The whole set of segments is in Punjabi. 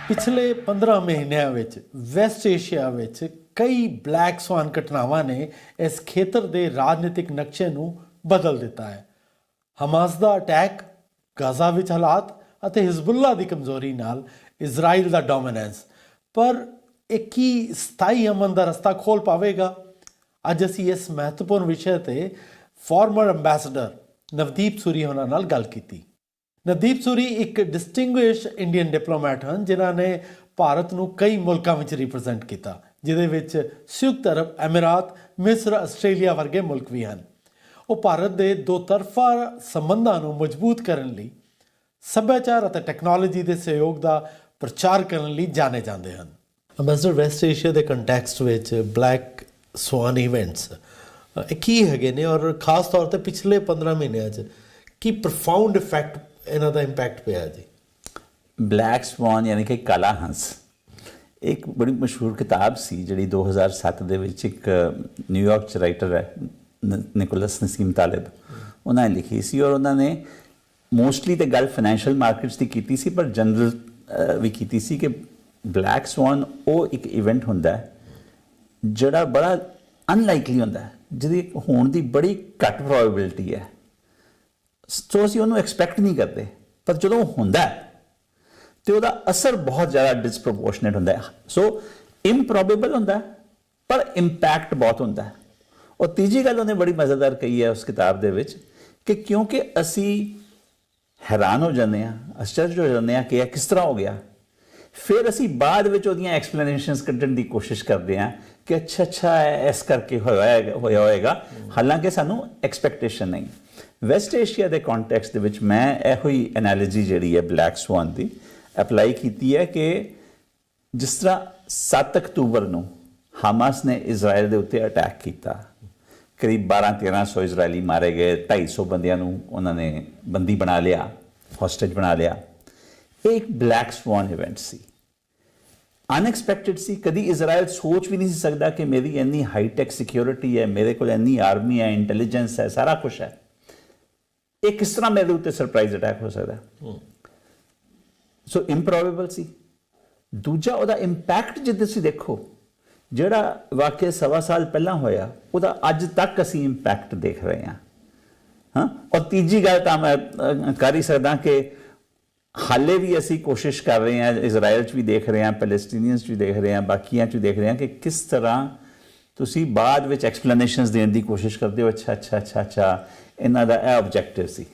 ਪਿਛਲੇ 15 ਮਹੀਨਿਆਂ ਵਿੱਚ ਵੈਸਟ ਏਸ਼ੀਆ ਵਿੱਚ ਕਈ ਬਲੈਕ ਸਵਾਨ ਘਟਨਾਵਾਂ ਨੇ ਇਸ ਖੇਤਰ ਦੇ ਰਾਜਨੀਤਿਕ ਨਕਸ਼ੇ ਨੂੰ ਬਦਲ ਦਿੱਤਾ ਹੈ। ਹਮਾਸ ਦਾ ਅਟੈਕ, ਗਾਜ਼ਾ ਵਿੱਚ ਹਾਲਾਤ ਅਤੇ ਹਿਜ਼ਬੁੱਲਾ ਦੀ ਕਮਜ਼ੋਰੀ ਨਾਲ ਇਜ਼ਰਾਈਲ ਦਾ ਡੋਮੀਨੈਂਸ ਪਰ ਇਹ ਕੀ ਸਥਾਈ ਅਮਨ ਦਾ ਰਸਤਾ ਖੋਲ ਪਾਵੇਗਾ। ਅੱਜ ਅਸੀਂ ਇਸ ਮਹੱਤਵਪੂਰਨ ਵਿਸ਼ੇ ਤੇ ਫਾਰਮਰ ਐਮਬੈਸਡਰ ਨਵਦੀਪ ਸੂਰੀ ਹੋਣਾ ਨਾਲ ਗੱਲ ਕੀਤੀ। ਨਵਦੀਪ ਸੂਰੀ ਇੱਕ ਡਿਸਟਿੰਗੁਇਸ਼ ਇੰਡੀਅਨ ਡਿਪਲੋਮੈਟ ਹਨ, ਜਿਨ੍ਹਾਂ ਨੇ ਭਾਰਤ ਨੂੰ ਕਈ ਮੁਲਕਾਂ ਵਿੱਚ ਰਿਪਰੈਜ਼ੈਂਟ ਕੀਤਾ, ਜਿਹਦੇ ਵਿੱਚ ਸੰਯੁਕਤ ਅਰਬ ਅਮੀਰਾਤ, ਮਿਸਰ, ਆਸਟ੍ਰੇਲੀਆ ਵਰਗੇ ਮੁਲਕ ਵੀ ਹਨ। ਉਹ ਭਾਰਤ ਦੇ ਦੋ ਤਰਫਾ ਸੰਬੰਧਾਂ ਨੂੰ ਮਜ਼ਬੂਤ ਕਰਨ ਲਈ, ਸੱਭਿਆਚਾਰ ਅਤੇ ਟੈਕਨੋਲੋਜੀ ਦੇ ਸਹਿਯੋਗ ਦਾ ਪ੍ਰਚਾਰ ਕਰਨ ਲਈ ਜਾਣੇ ਜਾਂਦੇ ਹਨ। ਅੰਬੈਸਡਰ ਵੈਸਟ ਏਸ਼ੀਆ ਦੇ ਕੰਟੈਕਸਟ ਵਿੱਚ ਬਲੈਕ ਸਵਾਨ ਇਵੈਂਟਸ ਇਹ ਕੀ ਹੈਗੇ ਨੇ ਔਰ ਖਾਸ ਤੌਰ ਤੇ ਪਿਛਲੇ 15 ਮਹੀਨਿਆਂ 'ਚ ਕੀ ਪ੍ਰੋਫਾਊਂਡ ਇਫੈਕਟ ਇਹਨਾਂ ਦਾ ਇੰਪੈਕਟ ਪਿਆ ਜੀ। ਬਲੈਕ ਸਵਾਨ ਯਾਨੀ ਕਿ ਕਾਲਾ ਹੰਸ। ਇੱਕ ਬੜੀ ਮਸ਼ਹੂਰ ਕਿਤਾਬ ਸੀ ਜਿਹੜੀ 2007 ਦੇ ਵਿੱਚ ਇੱਕ ਨਿਊਯਾਰਕ ਚ ਰਾਈਟਰ ਹੈ ਨਿਕੋਲਸ ਨਸੀਮ ਤਾਲਿਬ ਉਹਨਾਂ ਨੇ ਲਿਖੀ ਸੀ ਔਰ ਉਹਨਾਂ ਨੇ ਮੋਸਟਲੀ ਤੇ ਗੱਲ ਫਾਈਨੈਂਸ਼ੀਅਲ ਮਾਰਕੀਟਸ ਦੀ ਕੀਤੀ ਸੀ, ਪਰ ਜਨਰਲ ਵੀ ਕੀਤੀ ਸੀ ਕਿ ਬਲੈਕ ਸਵਾਨ ਉਹ ਇੱਕ ਇਵੈਂਟ ਹੁੰਦਾ ਹੈ, ਜਿਹੜਾ ਬੜਾ ਅਨਲਾਈਕਲੀ ਹੁੰਦਾ ਹੈ, ਜਿਹਦੀ ਹੋਣ ਦੀ ਬੜੀ ਘੱਟ ਪ੍ਰੋਬੈਬਿਲਿਟੀ ਹੈ। ਸੋ ਅਸੀਂ ਉਹਨੂੰ ਐਕਸਪੈਕਟ ਨਹੀਂ ਕਰਦੇ। ਪਰ ਜਦੋਂ ਉਹ ਹੁੰਦਾ ਹੈ, ਤੇ ਉਹਦਾ ਅਸਰ ਬਹੁਤ ਜ਼ਿਆਦਾ ਡਿਸਪ੍ਰੋਪੋਰਸ਼ਨੇਟ ਹੁੰਦਾ ਹੈ। ਸੋ ਇੰਪ੍ਰੋਬੇਬਲ ਹੁੰਦਾ ਪਰ ਇੰਪੈਕਟ ਬਹੁਤ ਹੁੰਦਾ ਔਰ ਤੀਜੀ ਗੱਲ ਉਹਨੇ ਬੜੀ ਮਜ਼ੇਦਾਰ ਕਹੀ ਹੈ ਉਸ ਕਿਤਾਬ ਦੇ ਵਿੱਚ ਕਿ ਕਿਉਂਕਿ ਅਸੀਂ ਹੈਰਾਨ ਹੋ ਜਾਂਦੇ ਹਾਂ ਅਚਰਜ ਹੋ ਜਾਂਦੇ ਹਾਂ ਕਿ ਇਹ ਕਿਸ ਤਰ੍ਹਾਂ ਹੋ ਗਿਆ। ਫਿਰ ਅਸੀਂ ਬਾਅਦ ਵਿੱਚ ਉਹਦੀਆਂ ਐਕਸਪਲੇਨੇਸ਼ਨਸ ਕੱਢਣ ਦੀ ਕੋਸ਼ਿਸ਼ ਕਰਦੇ ਹਾਂ ਕਿ ਅੱਛਾ ਅੱਛਾ ਇਸ ਕਰਕੇ ਹੋਇਆ ਹੈਗਾ- ਹੋਇਆ ਹੋਏਗਾ। ਹਾਲਾਂਕਿ ਸਾਨੂੰ ਐਕਸਪੈਕਟੇਸ਼ਨ ਨਹੀਂ। ਵੈਸਟ ਏਸ਼ੀਆ ਦੇ ਕੰਟੈਕਸਟ ਦੇ ਵਿੱਚ ਮੈਂ ਇਹੋ ਹੀ ਐਨਾਲੋਜੀ ਜਿਹੜੀ ਹੈ ਬਲੈਕ ਸਵਾਨ ਦੀ ਅਪਲਾਈ ਕੀਤੀ ਹੈ ਕਿ ਜਿਸ ਤਰ੍ਹਾਂ 7 ਅਕਤੂਬਰ ਨੂੰ ਹਮਾਸ ਨੇ ਇਜ਼ਰਾਈਲ ਦੇ ਉੱਤੇ ਅਟੈਕ ਕੀਤਾ, ਕਰੀਬ 12-1300 ਇਜ਼ਰਾਈਲੀ ਮਾਰੇ ਗਏ 250 ਬੰਦਿਆਂ ਨੂੰ ਉਹਨਾਂ ਨੇ ਬੰਦੀ ਬਣਾ ਲਿਆ ਹੌਸਟੇਜ ਬਣਾ ਲਿਆ। ਇਹ ਇੱਕ ਬਲੈਕ ਸਵਾਨ ਇਵੈਂਟ ਸੀ। ਅਨਐਕਸਪੈਕਟਿਡ ਸੀ, ਕਦੀ ਇਜ਼ਰਾਈਲ ਸੋਚ ਵੀ ਨਹੀਂ ਸੀ ਸਕਦਾ ਕਿ ਮੇਰੀ ਇੰਨੀ ਹਾਈ ਟੈਕ ਸਿਕਿਉਰਿਟੀ ਹੈ, ਮੇਰੇ ਕੋਲ ਇੰਨੀ ਆਰਮੀ ਹੈ ਇੰਟੈਲੀਜੈਂਸ ਹੈ, ਸਾਰਾ ਕੁਝ ਹੈ। ਇਹ ਕਿਸ ਤਰ੍ਹਾਂ ਮੇਰੇ ਉੱਤੇ ਸਰਪ੍ਰਾਈਜ਼ ਅਟੈਕ ਹੋ ਸਕਦਾ ਸੋ ਇੰਪ੍ਰੋਬੇਬਲ ਸੀ। ਦੂਜਾ ਉਹਦਾ ਇੰਪੈਕਟ ਜੇ ਤੁਸੀਂ ਦੇਖੋ ਜਿਹੜਾ ਵਾਕਿਆ ਸਵਾ ਸਾਲ ਪਹਿਲਾਂ ਹੋਇਆ ਉਹਦਾ ਅੱਜ ਤੱਕ ਅਸੀਂ ਇੰਪੈਕਟ ਦੇਖ ਰਹੇ ਹਾਂ। ਹਾਂ? ਔਰ ਤੀਜੀ ਗੱਲ ਤਾਂ ਮੈਂ ਕਰ ਹੀ ਸਕਦਾ ਕਿ ਹਾਲੇ ਵੀ ਅਸੀਂ ਕੋਸ਼ਿਸ਼ ਕਰ ਰਹੇ ਹਾਂ ਇਜ਼ਰਾਈਲ 'ਚ ਵੀ ਦੇਖ ਰਹੇ ਹਾਂ ਪੈਲੇਸਟੀਨੀਅਨਸ 'ਚ ਵੀ ਦੇਖ ਰਹੇ ਹਾਂ ਬਾਕੀਆਂ 'ਚ ਵੀ ਦੇਖ ਰਹੇ ਹਾਂ ਕਿ ਕਿਸ ਤਰ੍ਹਾਂ ਤੁਸੀਂ ਬਾਅਦ ਵਿੱਚ ਐਕਸਪਲੇਨੇਸ਼ਨਸ ਦੇਣ ਦੀ ਕੋਸ਼ਿਸ਼ ਕਰਦੇ ਹੋ ਅੱਛਾ ਅੱਛਾ ਅੱਛਾ ਅੱਛਾ। ਇਹਨਾਂ ਦਾ ਇਹ ਆਬਜੈਕਟਿਵ ਸੀ।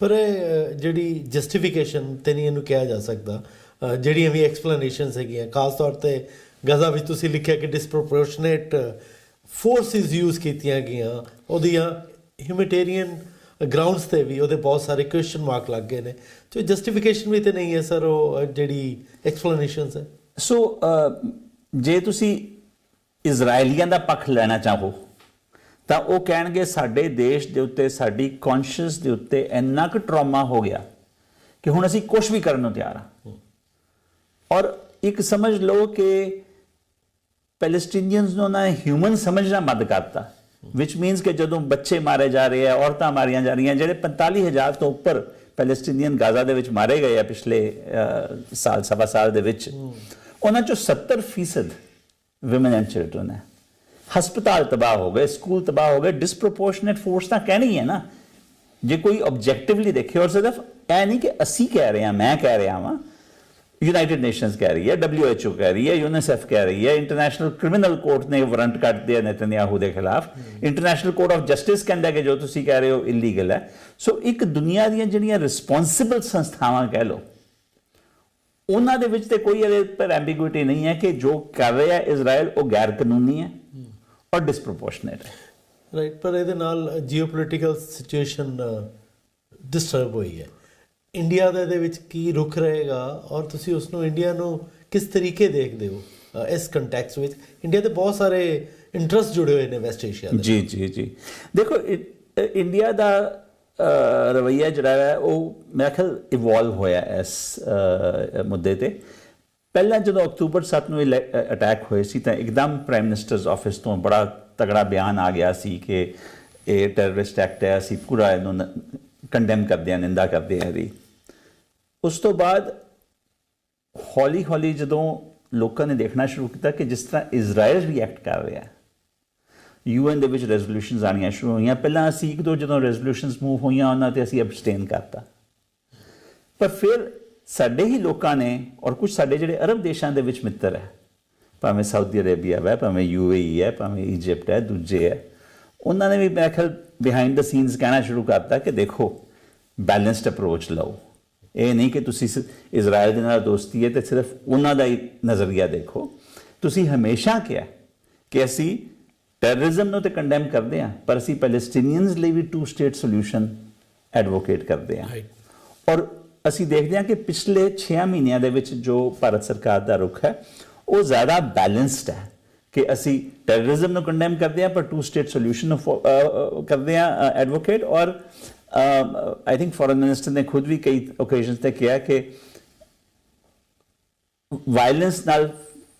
ਪਰ ਇਹ ਜਿਹੜੀ ਜਸਟੀਫਿਕੇਸ਼ਨ ਤੇ ਨਹੀਂ ਇਹਨੂੰ ਕਿਹਾ ਜਾ ਸਕਦਾ ਜਿਹੜੀਆਂ ਵੀ ਐਕਸਪਲੇਨੇਸ਼ਨਸ ਹੈਗੀਆਂ ਖਾਸ ਤੌਰ ਤੇ ਗਜ਼ਾ ਵਿੱਚ ਤੁਸੀਂ ਲਿਖਿਆ ਕਿ ਡਿਸਪ੍ਰੋਪੋਰਸ਼ਨੇਟ ਫੋਰਸਿਸ ਯੂਜ਼ ਕੀਤੀਆਂ ਗਈਆਂ ਉਹਦੀਆਂ ਹਿਊਮੈਨਿਟੇਰੀਅਨ ਗਰਾਊਂਡਸ ਤੇ ਵੀ ਉਹਦੇ ਬਹੁਤ ਸਾਰੇ ਕੁਐਸਚਨ ਮਾਰਕ ਲੱਗ ਗਏ ਨੇ। ਤੇ ਜਸਟੀਫਿਕੇਸ਼ਨ ਵੀ ਤੇ ਨਹੀਂ ਹੈ ਸਰ ਉਹ ਜਿਹੜੀ ਐਕਸਪਲੇਨੇਸ਼ਨਸ ਹੈ। ਸੋ ਜੇ ਤੁਸੀਂ ਇਜ਼ਰਾਈਲੀਆਂ ਦਾ ਪੱਖ ਲੈਣਾ ਚਾਹੋ, ਤਾਂ ਉਹ ਕਹਿਣਗੇ ਸਾਡੇ ਦੇਸ਼ ਦੇ ਉੱਤੇ, ਸਾਡੀ ਕੌਨਸ਼ੀਅਸ ਦੇ ਉੱਤੇ ਇੰਨਾ ਕੁ ਟਰਾਮਾ ਹੋ ਗਿਆ ਕਿ ਹੁਣ ਅਸੀਂ ਕੁਝ ਵੀ ਕਰਨ ਨੂੰ ਤਿਆਰ ਹਾਂ। ਔਰ ਇੱਕ ਸਮਝ ਲਓ ਕਿ ਪੈਲਸਟੀਨੀਅਨਸ ਨੂੰ ਨਾ ਹਿਊਮਨ ਸਮਝਣਾ ਬੰਦ ਕਰਤਾ, which ਮੀਨਸ ਕਿ ਜਦੋਂ ਬੱਚੇ ਮਾਰੇ ਜਾ ਰਹੇ ਆ, ਔਰਤਾਂ ਮਾਰੀਆਂ ਜਾ ਰਹੀਆਂ, ਜਿਹੜੇ 45000 ਤੋਂ ਉੱਪਰ ਪੈਲਸਟੀਨੀਅਨ ਗਾਜ਼ਾ ਦੇ ਵਿੱਚ ਮਾਰੇ ਗਏ ਆ ਪਿਛਲੇ ਸਾਲ, ਸਵਾ ਸਾਲ ਦੇ ਵਿੱਚ, ਉਹਨਾਂ ਚੋਂ 70% ਔਮਨ ਐਂਡ ਚਿਲਡਰਨ ਹੈ ਹਸਪਤਾਲ ਤਬਾਹ ਹੋ ਗਏ ਸਕੂਲ ਤਬਾਹ ਹੋ ਗਏ ਡਿਸਪ੍ਰੋਪੋਰਸ਼ਨੇਟ ਫੋਰਸ ਤਾਂ ਕਹਿਣੀ ਹੈ ਨਾ ਜੇ ਕੋਈ ਆਬਜੈਕਟਿਵਲੀ ਦੇਖੇ ਔਰ ਸਿਰਫ ਇਹ ਨਹੀਂ ਕਿ ਅਸੀਂ ਕਹਿ ਰਹੇ ਹਾਂ ਮੈਂ ਕਹਿ ਰਿਹਾ ਹਾਂ ਯੂਨਾਈਟਿਡ ਨੇਸ਼ਨਸ ਕਹਿ ਰਹੀ ਹੈ WHO ਕਹਿ ਰਹੀ ਹੈ ਯੂਨੀਸੈਫ ਕਹਿ ਰਹੀ ਹੈ ਇੰਟਰਨੈਸ਼ਨਲ ਕ੍ਰਿਮੀਨਲ ਕੋਰਟ ਨੇ ਵਾਰੰਟ ਕੱਟ ਦਿਆ ਨੇਤਨਯਾਹੂ ਦੇ ਖਿਲਾਫ ਇੰਟਰਨੈਸ਼ਨਲ ਕੋਰਟ ਆਫ ਜਸਟਿਸ ਕਹਿੰਦਾ ਕਿ ਜੋ ਤੁਸੀਂ ਕਹਿ ਰਹੇ ਹੋ ਇਲੀਗਲ ਹੈ ਸੋ ਇੱਕ ਦੁਨੀਆ ਦੀਆਂ ਜਿਹੜੀਆਂ ਰਿਸਪੌਂਸਿਬਲ ਸੰਸਥਾਵਾਂ ਕਹਿ ਲਓ ਉਹਨਾਂ ਦੇ ਵਿੱਚ ਤੇ ਕੋਈ ਇਹਦੇ ਪਰ ਐਂਬੀਗੁਇਟੀ ਨਹੀਂ ਹੈ ਕਿ ਜੋ ਕਰ ਰਿਹਾ ਇਜ਼ਰਾਈਲ ਉਹ ਗੈਰ ਕਾਨੂੰਨੀ ਹੈ ਔਰ ਡਿਸਪ੍ਰੋਪੋਰਸ਼ਨੇਟ ਹੈ। ਰਾਈਟ ਪਰ ਇਹਦੇ ਨਾਲ ਜੀਓਪੋਲਿਟੀਕਲ ਸਿਚੁਏਸ਼ਨ ਡਿਸਟਰਬ ਹੋਈ ਹੈ। ਇੰਡੀਆ ਦਾ ਇਹਦੇ ਵਿੱਚ ਕੀ ਰੁਖ ਰਹੇਗਾ ਔਰ ਤੁਸੀਂ ਉਸ ਨੂੰ ਇੰਡੀਆ ਨੂੰ ਕਿਸ ਤਰੀਕੇ ਦੇਖਦੇ ਹੋ ਇਸ ਕੰਟੈਕਸਟ ਵਿੱਚ? ਇੰਡੀਆ ਦੇ ਬਹੁਤ ਸਾਰੇ ਇੰਟਰਸਟ ਜੁੜੇ ਹੋਏ ਨੇ ਵੈਸਟ ਏਸ਼ੀਆ ਦੇ ਜੀ ਜੀ ਜੀ। ਦੇਖੋ ਇੰਡੀਆ ਦਾ ਰਵੱਈਆ ਜਿਹੜਾ ਹੈ, ਉਹ ਮੈਂ ਖਿਆਲ ਇਵੋਲਵ ਹੋਇਆ ਇਸ ਮੁੱਦੇ ਤੇ। ਪਹਿਲਾਂ ਜਦੋਂ ਅਕਤੂਬਰ 7 ਨੂੰ ਅਟੈਕ ਹੋਏ ਸੀ, ਤਾਂ ਇੱਕਦਮ ਪ੍ਰਾਈਮ ਮਿਨਿਸਟਰਸ ਆਫਿਸ ਤੋਂ ਬੜਾ ਤਗੜਾ ਬਿਆਨ ਆ ਗਿਆ ਸੀ ਕਿ ਇਹ ਟੈਰਰਿਸਟ ਐਕਟ ਹੈ, ਅਸੀਂ ਪੂਰਾ ਇਹਨੂੰ ਕੰਡੈਮ ਕਰਦੇ ਹਾਂ, ਨਿੰਦਾ ਕਰਦੇ ਹਾਂ ਇਹਦੀ। ਉਸ ਤੋਂ ਬਾਅਦ ਹੌਲੀ ਹੌਲੀ ਜਦੋਂ ਲੋਕਾਂ ਨੇ ਦੇਖਣਾ ਸ਼ੁਰੂ ਕੀਤਾ ਕਿ ਜਿਸ ਤਰ੍ਹਾਂ ਇਜ਼ਰਾਈਲ ਰਿਐਕਟ ਕਰ ਰਿਹਾ ਹੈ ਯੂਐਨ ਦੇ ਵਿੱਚ ਰੈਜ਼ੋਲੂਸ਼ਨਸ ਆਣੀਆਂ ਸ਼ੁਰੂ ਹੋਈਆਂ। ਪਹਿਲਾਂ ਅਸੀਂ ਇੱਕ ਦੋ ਜਦੋਂ ਰੈਜ਼ੋਲੂਸ਼ਨਸ ਮੂਵ ਹੋਈਆਂ, ਉਹਨਾਂ ਤੇ ਅਸੀਂ ਅਬਸਟੇਨ ਕਰਤਾ। ਪਰ ਫਿਰ ਸਾਡੇ ਹੀ ਲੋਕਾਂ ਨੇ ਔਰ ਕੁਝ ਸਾਡੇ ਜਿਹੜੇ ਅਰਬ ਦੇਸ਼ਾਂ ਦੇ ਵਿੱਚ ਮਿੱਤਰ ਹੈ, ਭਾਵੇਂ ਸਾਊਦੀ ਅਰੇਬੀਆ ਹੈ, ਭਾਵੇਂ ਯੂਏਈ ਹੈ, ਭਾਵੇਂ ਇਜਿਪਟ ਹੈ, ਦੂਜੇ ਹੈ, ਉਹਨਾਂ ਨੇ ਵੀ ਮੇਰੇ ਖਿਆਲ ਬਿਹਾਈਂਡ ਦ ਸੀਨਸ ਕਹਿਣਾ ਸ਼ੁਰੂ ਕਰਤਾ ਕਿ ਦੇਖੋ ਬੈਲੈਂਸਡ ਅਪਰੋਚ ਲਓ। ਇਹ ਨਹੀਂ ਕਿ ਤੁਸੀਂ ਸਿਰਫ ਇਜ਼ਰਾਈਲ ਦੇ ਨਾਲ ਦੋਸਤੀ ਹੈ ਤੇ ਸਿਰਫ ਉਹਨਾਂ ਦਾ ਹੀ ਨਜ਼ਰੀਆ ਦੇਖੋ। ਤੁਸੀਂ ਹਮੇਸ਼ਾ ਕਿਹਾ ਕਿ ਅਸੀਂ ਟੈਰਰਿਜ਼ਮ ਨੂੰ ਤੇ ਕੰਡੈਮ ਕਰਦੇ ਹਾਂ ਪਰ ਅਸੀਂ ਪੈਲੇਸਟੀਨੀਅਨਸ ਲਈ ਵੀ ਟੂ ਸਟੇਟ ਸੋਲੂਸ਼ਨ ਐਡਵੋਕੇਟ ਕਰਦੇ ਹਾਂ ਔਰ ਅਸੀਂ ਦੇਖਦੇ ਹਾਂ ਕਿ ਪਿਛਲੇ 6 ਮਹੀਨਿਆਂ ਦੇ ਵਿੱਚ ਜੋ ਭਾਰਤ ਸਰਕਾਰ ਦਾ ਰੁਖ ਹੈ ਉਹ ਜ਼ਿਆਦਾ ਬੈਲੈਂਸਡ ਹੈ ਕਿ ਅਸੀਂ ਟੈਰਰਿਜ਼ਮ ਨੂੰ ਕੰਡੈਮ ਕਰਦੇ ਹਾਂ ਪਰ ਟੂ ਸਟੇਟ ਸੋਲੂਸ਼ਨ ਕਰਦੇ ਹਾਂ ਐਡਵੋਕੇਟ ਔਰ ਆਈ ਥਿੰਕ ਫੋਰਨ ਮਿਨਿਸਟਰ ਨੇ ਖੁਦ ਵੀ ਕਈ ਓਕੇਜ਼ਨਸ ਤੇ ਕਿਹਾ ਕਿ ਵਾਇਲੈਂਸ ਨਾਲ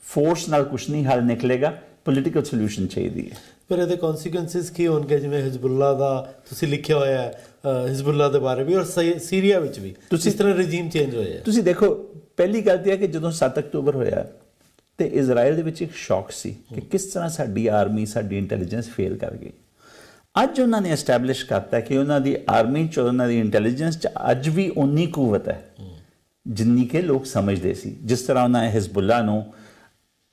ਫੋਰਸ ਨਾਲ ਕੁਝ ਨਹੀਂ ਹੱਲ ਨਿਕਲੇਗਾ। ਪੋਲੀਟੀਕਲ ਸੋਲੂਸ਼ਨ ਚਾਹੀਦੀ ਹੈ। ਪਰ ਇਹਦੇ ਕਨਸੀਕੁਐਂਸਿਸ ਕੀ ਹੋਣਗੇ? ਜਿਵੇਂ ਹਿਜ਼ਬੁੱਲਾ ਦਾ ਤੁਸੀਂ ਲਿਖਿਆ ਹੋਇਆ ਹੈ ਹਿਜ਼ਬੁੱਲਾ ਦੇ ਬਾਰੇ ਵੀ ਔਰ ਸੀਰੀਆ ਵਿੱਚ ਵੀ। ਤੁਸੀਂ- ਇਸ ਤਰ੍ਹਾਂ ਰਜੀਮ ਚੇਂਜ ਹੋਇਆ ਤੁਸੀਂ ਦੇਖੋ ਪਹਿਲੀ ਗੱਲ ਤੇ ਹੈ ਕਿ ਜਦੋਂ 7 ਅਕਤੂਬਰ ਹੋਇਆ ਤੇ ਇਜ਼ਰਾਈਲ ਦੇ ਵਿੱਚ ਇੱਕ ਸ਼ੌਕ ਸੀ ਕਿ ਕਿਸ ਤਰ੍ਹਾਂ ਸਾਡੀ ਆਰਮੀ ਸਾਡੀ ਇੰਟੈਲੀਜੈਂਸ ਫੇਲ ਕਰ ਗਈ। ਅੱਜ ਉਹਨਾਂ ਨੇ ਐਸਟੈਬਲਿਸ਼ ਕਰਤਾ ਕਿ ਉਹਨਾਂ ਦੀ ਆਰਮੀ ਚ ਉਹਨਾਂ ਦੀ ਇੰਟੈਲੀਜੈਂਸ ਚ ਅੱਜ ਵੀ ਉਨੀ ਕੂਵਤ ਹੈ ਜਿੰਨੀ ਕਿ ਲੋਕ ਸਮਝਦੇ ਸੀ। ਜਿਸ ਤਰ੍ਹਾਂ ਉਹਨਾਂ ਹਿਜ਼ਬੁੱਲਾ ਨੂੰ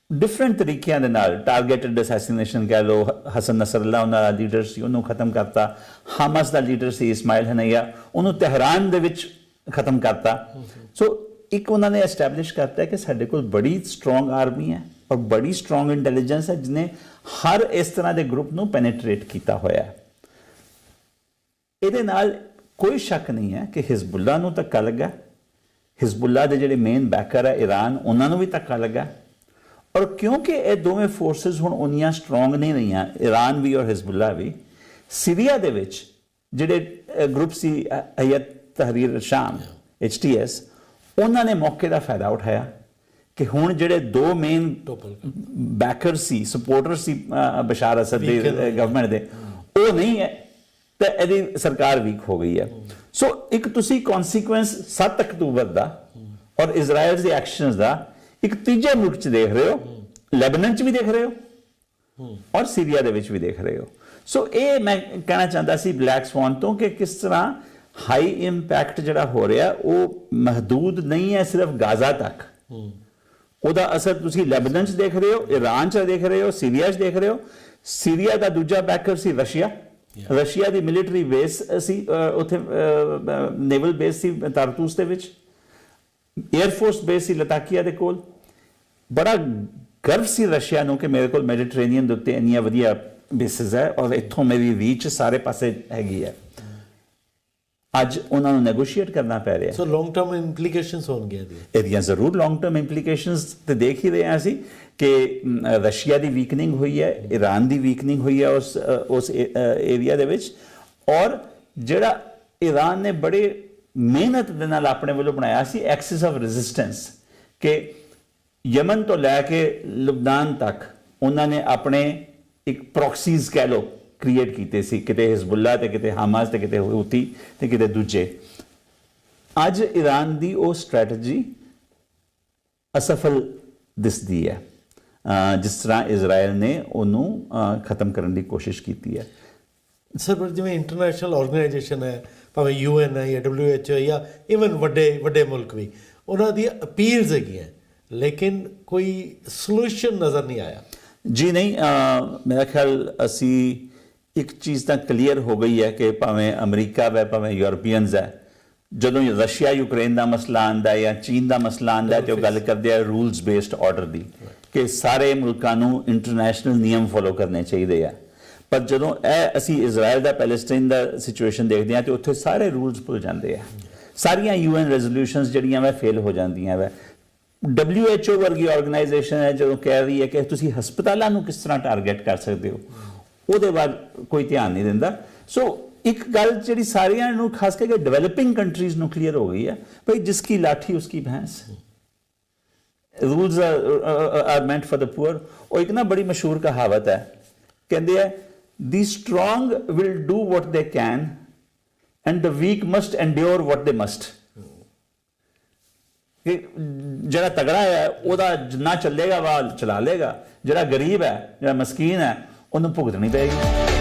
ਡਿਫਰੈਂਟ ਤਰੀਕਿਆਂ ਦੇ ਨਾਲ ਟਾਰਗੇਟਡ ਅਸੈਸੀਨੇਸ਼ਨ ਕਹਿ ਲੋ ਹਸਨ ਨਸਰੱਲਾ ਉਹਨਾਂ ਦਾ ਲੀਡਰ ਸੀ ਉਹਨੂੰ ਖਤਮ ਕਰਤਾ ਹਮਾਸ ਦਾ ਲੀਡਰ ਸੀ ਇਸਮਾਇਲ ਹਨਈਆ ਉਹਨੂੰ ਤਹਿਰਾਨ ਦੇ ਵਿੱਚ ਖਤਮ ਕਰਤਾ ਸੋ ਇੱਕ ਉਹਨਾਂ ਨੇ ਐਸਟੈਬਲਿਸ਼ ਕਰਤਾ ਕਿ ਸਾਡੇ ਕੋਲ ਬੜੀ ਸਟਰੋਂਗ ਆਰਮੀ ਹੈ ਔਰ ਬੜੀ ਸਟਰੋਂਗ ਇੰਟੈਲੀਜੈਂਸ ਹੈ ਜਿਨੇ ਹਰ ਇਸ ਤਰ੍ਹਾਂ ਦੇ ਗਰੁੱਪ ਨੂੰ ਪੈਨੇਟ੍ਰੇਟ ਕੀਤਾ ਹੋਇਆ ਹੈ ਇਹਦੇ ਨਾਲ ਕੋਈ ਸ਼ੱਕ ਨਹੀਂ ਹੈ ਕਿ ਹਿਜ਼ਬੁੱਲਾ ਨੂੰ ਧੱਕਾ ਲੱਗਾ ਹਿਜ਼ਬੁੱਲਾ ਦੇ ਜਿਹੜੇ ਮੇਨ ਬੈਕਰ ਹੈ ਈਰਾਨ ਉਹਨਾਂ ਨੂੰ ਵੀ ਧੱਕਾ ਲੱਗਾ ਔਰ ਕਿਉਂਕਿ ਇਹ ਦੋਵੇਂ ਫੋਰਸਸ ਹੁਣ ਉਨੀਆਂ ਸਟਰੋਂਗ ਨਹੀਂ ਰਹੀਆਂ ਈਰਾਨ ਵੀ ਔਰ ਹਿਜ਼ਬੁੱਲਾ ਵੀ ਸੀਰੀਆ ਦੇ ਵਿੱਚ ਜਿਹੜੇ ਗਰੁੱਪ ਸੀ ਹਯਤ ਤਹਰੀਰ ਸ਼ਾਮ ਐਚਟੀਐਸ ਉਹਨਾਂ ਨੇ ਮੌਕੇ ਦਾ ਫਾਇਦਾ ਉਠਾਇਆ ਕਿ ਹੁਣ ਜਿਹੜੇ ਦੋ ਮੇਨ ਬੈਕਰ ਸੀ ਸਪੋਰਟਰ ਸੀ ਬਸ਼ਾਰ ਅਸਦ ਦੀ। ਗਵਰਨਮੈਂਟ ਦੇ ਉਹ ਨਹੀਂ ਹੈ ਤੇ ਇਹਦੀ ਸਰਕਾਰ ਵੀਕ ਹੋ ਗਈ ਹੈ। ਸੋ ਇੱਕ ਤੁਸੀਂ ਕਨਸੀਕੁਐਂਸ 7 ਅਕਤੂਬਰ ਦਾ ਔਰ ਇਜ਼ਰਾਈਲ ਦੇ ਐਕਸ਼ਨਸ ਦਾ ਇੱਕ ਤੀਜੇ ਮੁਲਕ ਚ ਦੇਖ ਰਹੇ ਹੋ ਲੈਬਨਾਨ ਚ ਵੀ ਦੇਖ ਰਹੇ ਹੋ ਔਰ ਸੀਰੀਆ ਦੇ ਵਿੱਚ ਵੀ ਦੇਖ ਰਹੇ ਹੋ। ਸੋ ਇਹ ਮੈਂ ਕਹਿਣਾ ਚਾਹੁੰਦਾ ਸੀ ਬਲੈਕ ਸਵਾਨ ਤੋਂ ਕਿ ਕਿਸ ਤਰ੍ਹਾਂ ਹਾਈ ਇੰਪੈਕਟ ਜਿਹੜਾ ਹੋ ਰਿਹਾ ਉਹ ਮਹਦੂਦ ਨਹੀਂ ਹੈ ਸਿਰਫ ਗਾਜ਼ਾ ਤੱਕ। ਉਹਦਾ ਅਸਰ ਤੁਸੀਂ ਲੈਬਨਾਨ 'ਚ ਦੇਖ ਰਹੇ ਹੋ ਈਰਾਨ 'ਚ ਦੇਖ ਰਹੇ ਹੋ ਸੀਰੀਆ 'ਚ ਦੇਖ ਰਹੇ ਹੋ। ਸੀਰੀਆ ਦਾ ਦੂਜਾ ਬੈਕਰ ਸੀ ਰਸ਼ੀਆ। ਰਸ਼ੀਆ ਦੀ ਮਿਲਟਰੀ ਬੇਸ ਸੀ ਉੱਥੇ ਨੇਵਲ ਬੇਸ ਸੀ ਤਾਰਤੂਸ ਦੇ ਵਿੱਚ। 에ਅਰ ਫੋਰਸ ਬੇਸ ਸੀ ਲਤਾਕੀਆ ਦੇ ਕੋਲ। ਬੜਾ ਗਰਵ ਸੀ ਰਸ਼ੀਆ ਨੂੰ ਕਿ ਮੇਰੇ ਕੋਲ ਮੈਡੀਟਰੇਨੀਅਨ ਦੇ ਉੱਤੇ ਇੰਨੀਆਂ ਵਧੀਆ ਬੇਸਿਸ ਹੈ ਔਰ ਇੱਥੋਂ ਮੇਰੀ ਰੀਚ ਸਾਰੇ ਪਾਸੇ ਹੈਗੀ ਹੈ। ਅੱਜ ਉਹਨਾਂ ਨੂੰ ਨੈਗੋਸ਼ੀਏਟ ਕਰਨਾ ਪੈ ਰਿਹਾ ਸੋ ਲੌਂਗ ਟਰਮ ਇੰਪਲੀਕੇਸ਼ਨਸ ਹੋਣਗੇ ਇਹਦੇ। ਇਹਦੀਆਂ ਜ਼ਰੂਰ ਲੌਂਗ ਟਰਮ ਇੰਪਲੀਕੇਸ਼ਨਸ ਤੇ ਦੇਖ ਹੀ ਰਹੇ ਹਾਂ ਅਸੀਂ ਕਿ ਰਸ਼ੀਆ ਦੀ ਵੀਕਨਿੰਗ ਹੋਈ ਹੈ ਈਰਾਨ ਦੀ ਵੀਕਨਿੰਗ ਹੋਈ ਹੈ ਉਸ ਉਸ ਏਰੀਆ ਦੇ ਵਿੱਚ। ਔਰ ਜਿਹੜਾ ਈਰਾਨ ਨੇ ਬੜੇ ਮਿਹਨਤ ਦੇ ਨਾਲ ਆਪਣੇ ਵੱਲੋਂ ਬਣਾਇਆ ਸੀ ਐਕਸਿਸ ਆਫ ਰੈਜ਼ਿਸਟੈਂਸ ਕਿ ਯਮਨ ਤੋਂ ਲੈ ਕੇ ਲਬਨਾਨ ਤੱਕ ਉਹਨਾਂ ਨੇ ਆਪਣੇ ਇੱਕ ਪ੍ਰੋਕਸੀਜ਼ ਕਹਿ ਲੋ ਕ੍ਰੀਏਟ ਕੀਤੇ ਸੀ, ਕਿਤੇ ਹਿਜ਼ਬੁੱਲਾ ਤੇ ਕਿਤੇ ਹਮਾਸ ਤੇ ਕਿਤੇ ਹੂਤੀ ਤੇ ਕਿਤੇ ਦੂਜੇ। ਅੱਜ ਈਰਾਨ ਦੀ ਉਹ ਸਟ੍ਰੈਟਜੀ ਅਸਫਲ ਦਿਸਦੀ ਹੈ। ਜਿਸ ਤਰ੍ਹਾਂ ਇਜ਼ਰਾਈਲ ਨੇ ਉਹਨੂੰ ਖਤਮ ਕਰਨ ਦੀ ਕੋਸ਼ਿਸ਼ ਕੀਤੀ ਹੈ। ਸਰ ਜਿਵੇਂ ਇੰਟਰਨੈਸ਼ਨਲ ਆਰਗੇਨਾਈਜੇਸ਼ਨ ਹੈ, ਭਾਵੇਂ ਯੂਐਨ ਹੈ ਜਾਂ ਡਬਲਯੂਐਚਓ ਜਾਂ ਇਵਨ ਵੱਡੇ ਵੱਡੇ ਮੁਲਕ ਵੀ, ਉਹਨਾਂ ਦੀ ਅਪੀਲਸ ਹੈਗੀਆਂ। ਲੇਕਿਨ ਕੋਈ ਸੋਲੂਸ਼ਨ ਨਜ਼ਰ ਨਹੀਂ ਆਇਆ। ਜੀ ਨਹੀਂ ਮੇਰਾ ਖਿਆਲ ਅਸੀਂ ਇੱਕ ਚੀਜ਼ ਤਾਂ ਕਲੀਅਰ ਹੋ ਗਈ ਹੈ ਕਿ ਭਾਵੇਂ ਅਮਰੀਕਾ ਹੈ ਭਾਵੇਂ ਯੂਰਪੀਅਨਸ ਹੈ ਜਦੋਂ ਰਸ਼ੀਆ ਯੂਕਰੇਨ ਦਾ ਮਸਲਾ ਆਂਦਾ ਹੈ ਜਾਂ ਚੀਨ ਦਾ ਮਸਲਾ ਆਂਦਾ ਹੈ ਤੇ ਉਹ ਗੱਲ ਕਰਦੇ ਆ ਰੂਲਸ ਬੇਸਡ ਆਰਡਰ ਦੀ ਕਿ ਸਾਰੇ ਮੁਲਕਾਂ ਨੂੰ ਇੰਟਰਨੈਸ਼ਨਲ ਨਿਯਮ ਫੋਲੋ ਕਰਨੇ ਚਾਹੀਦੇ ਆ। ਪਰ ਜਦੋਂ ਇਹ ਅਸੀਂ ਇਜ਼ਰਾਈਲ ਦਾ ਪੈਲੇਸਟਾਈਨ ਦਾ ਸਿਚੁਏਸ਼ਨ ਦੇਖਦੇ ਹਾਂ ਤੇ ਉੱਥੇ ਸਾਰੇ ਰੂਲਸ ਭੁੱਲ ਜਾਂਦੇ ਆ। ਸਾਰੀਆਂ ਯੂਐਨ ਰੈਜ਼ੋਲੂਸ਼ਨਸ ਜਿਹੜੀਆਂ ਵਾ ਫੇਲ ਹੋ ਜਾਂਦੀਆਂ ਵਾ। ਡਬਲਿਊ ਐਚ ਓ ਵਰਗੀ ਆਰਗੇਨਾਈਜੇਸ਼ਨ ਹੈ, ਜਦੋਂ ਕਹਿ ਰਹੀ ਹੈ ਕਿ ਤੁਸੀਂ ਹਸਪਤਾਲਾਂ ਨੂੰ ਕਿਸ ਤਰ੍ਹਾਂ ਟਾਰਗੇਟ ਕਰ ਸਕਦੇ ਹੋ, ਉਹਦੇ ਬਾਅਦ ਕੋਈ ਧਿਆਨ ਨਹੀਂ ਦਿੰਦਾ। ਸੋ ਇੱਕ ਗੱਲ ਜਿਹੜੀ ਸਾਰਿਆਂ ਨੂੰ, ਖਾਸ ਕਰਕੇ ਡਿਵੈਲਪਿੰਗ ਕੰਟਰੀਜ਼ ਨੂੰ ਕਲੀਅਰ ਹੋ ਗਈ ਹੈ ਭਈ ਜਿਸ ਕੀ ਲਾਠੀ ਉਸ ਕੀ ਭੈਂਸ rules are meant for the poor ਉਹ ਇੱਕ ਨਾ ਬੜੀ ਮਸ਼ਹੂਰ ਕਹਾਵਤ ਹੈ। ਕਹਿੰਦੇ ਆ the strong will do what they can and the weak must endure what they must ਕਿ ਜਿਹੜਾ ਤਗੜਾ ਹੈ, ਉਹਦਾ ਜਿੰਨਾ ਚੱਲੇਗਾ ਵਾ ਚਲਾ ਲੇਗਾ ਜਿਹੜਾ ਗਰੀਬ ਹੈ, ਜਿਹੜਾ ਮਸਕੀਨ ਹੈ, ਉਹਨੂੰ ਭੁਗਤਣੀ ਪਏਗੀ।